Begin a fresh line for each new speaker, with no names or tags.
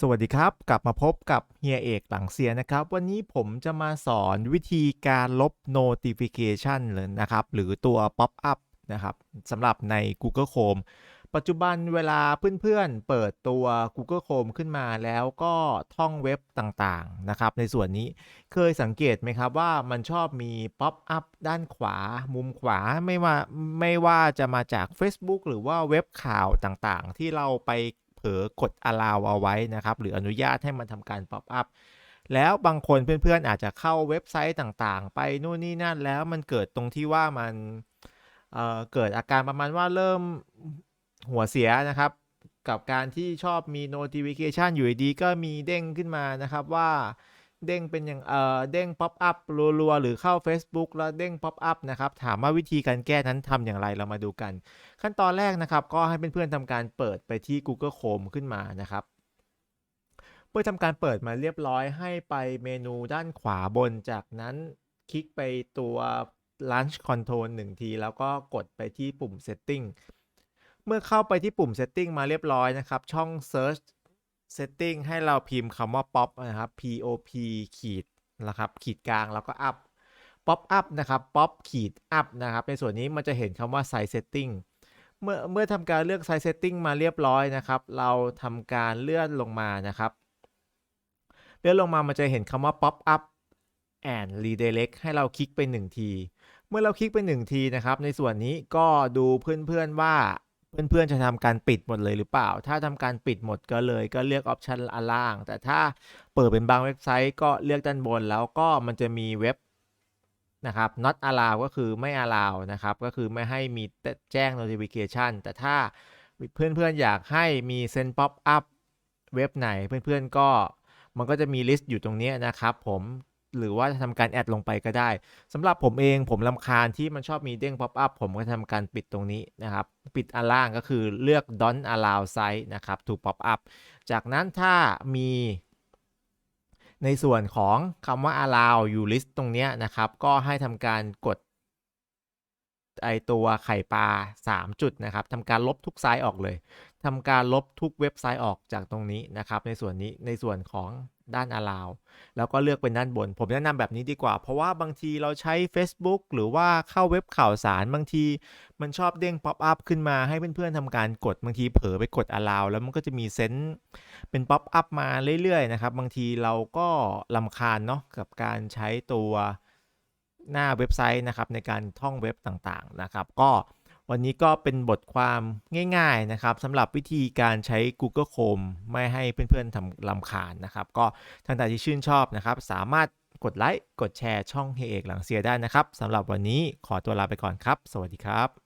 สวัสดีครับ กลับมาพบกับเฮียเอกหลังเสียนะครับ วันนี้ผมจะมาสอนวิธีการลบ notification เลยนะครับ หรือตัว pop up นะครับสำหรับใน Google Chrome ปัจจุบันเวลาเพื่อนๆเปิดตัว Google Chrome ขึ้นมาแล้วก็ท่องเว็บต่างๆนะครับ ในส่วนนี้เคยสังเกตไหมครับว่ามันชอบมี pop up ด้านขวา มุมขวาไม่ว่าไม่ว่าจะมาจาก Facebook หรือว่าเว็บข่าวต่างๆ ที่เราไป ลอกด allow เอาไว้นะครับ หรืออนุญาตให้มันทำการ pop up แล้วบางคนเพื่อนๆ อาจจะเข้าเว็บไซต์ต่างๆ ไปนู่นนี่นั่นแล้วมันเกิดตรงที่ว่ามันเเกิดอาการประมาณว่าเริ่มหัวเสียนะครับ กับการที่ชอบมี notification อยู่ดีก็มีเด้งขึ้นมานะครับว่า เด้งเป็นอย่างเอ่อเด้ง pop up รัวๆหรือเข้า Facebook แล้วเด้ง pop up นะครับถามว่าวิธีการแก้นั้นทำอย่างไรเรามาดูกัน ขั้นตอนแรกนะครับ ก็ให้เพื่อนๆทำการเปิดไปที่ Google Chrome ขึ้นมานะครับเมื่อทำการเปิดมาเรียบร้อยให้ไปเมนูด้านขวาบนจากนั้นคลิกไปตัว Launch Control 1 ที แล้วก็กดไปที่ปุ่ม Setting เมื่อเข้าไปที่ปุ่ม Setting มาเรียบร้อยนะครับ ช่อง Search Setting ให้เราพิมพ์คำว่า pop นะครับ pop ขีดนะครับขีดกลางแล้วก็ up pop up นะครับ pop ขีด up นะครับ ในส่วนนี้มันจะเห็นคำว่า size setting เมื่อเมื่อทำการเลือก size setting มาเรียบร้อยนะครับ เราทำการเลื่อนลงมานะครับ เลื่อนลงมามันจะเห็นคำว่า pop up and redirect ให้เราคลิกไป 1 ที เมื่อเราคลิกไป 1 ทีนะครับ ในส่วนนี้ก็ดูเพื่อนๆว่า เพื่อนๆจะทำการปิดหมดเลยหรือเปล่า ถ้าทำการปิดหมดก็เลยก็เลือกออปชันอันล่าง แต่ถ้าเปิดเป็นบางเว็บไซต์ก็เลือกด้านบน แล้วก็มันจะมีเว็บนะครับ not allow ก็คือไม่ allow นะครับ ก็คือไม่ให้มีแจ้ง notification แต่ถ้าเพื่อนๆอยากให้มี send pop up เว็บไหนเพื่อนๆก็มันก็จะมีลิสต์อยู่ตรงนี้นะครับผม หรือว่าจะทำการแอดลงไปก็ได้สำหรับผมเองผมลำคาญที่มันชอบมีเด้ง pop up ผมก็ทำการปิดตรงนี้นะครับ ปิดอันล่างก็คือเลือก don't allow site นะครับ to pop up จากนั้นถ้ามีในส่วนของคำว่า allow อยู่ list ตรงนี้นะครับ ก็ให้ทำการกดไอตัวไข่ปลา 3 จุดนะครับทำการลบทุกไซต์ออกเลยทำการลบทุกเว็บไซต์ออกจากตรงนี้นะครับ ในส่วนนี้ในส่วนของ ด้าน allow แล้วก็เลือกเป็นด้านบน ผมแนะนำแบบนี้ดีกว่า เพราะว่าบางทีเราใช้ Facebook หรือว่าเข้าเว็บข่าวสารบางที มันชอบเด้ง pop up ขึ้นมาให้เพื่อนๆทำการกดบางทีเผลอไปกด allow แล้วมันก็จะมีเซนต์เป็น pop up มาเรื่อยๆนะครับ บางทีเราก็ลำคาญเนาะกับการใช้ตัวหน้าเว็บไซต์นะครับในการท่องเว็บต่างๆนะครับ ก็ วันนี้ก็เป็นบทความง่ายๆนะครับสำหรับวิธีการใช้ Google Chrome ไม่ให้เพื่อนๆทำลำคาญนะครับ ก็ท่านใดที่ชื่นชอบนะครับ สามารถกดไลค์ กดแชร์ช่องเฮเอกหลังเสียได้นะครับสำหรับวันนี้ขอตัวลาไปก่อนครับ สวัสดีครับ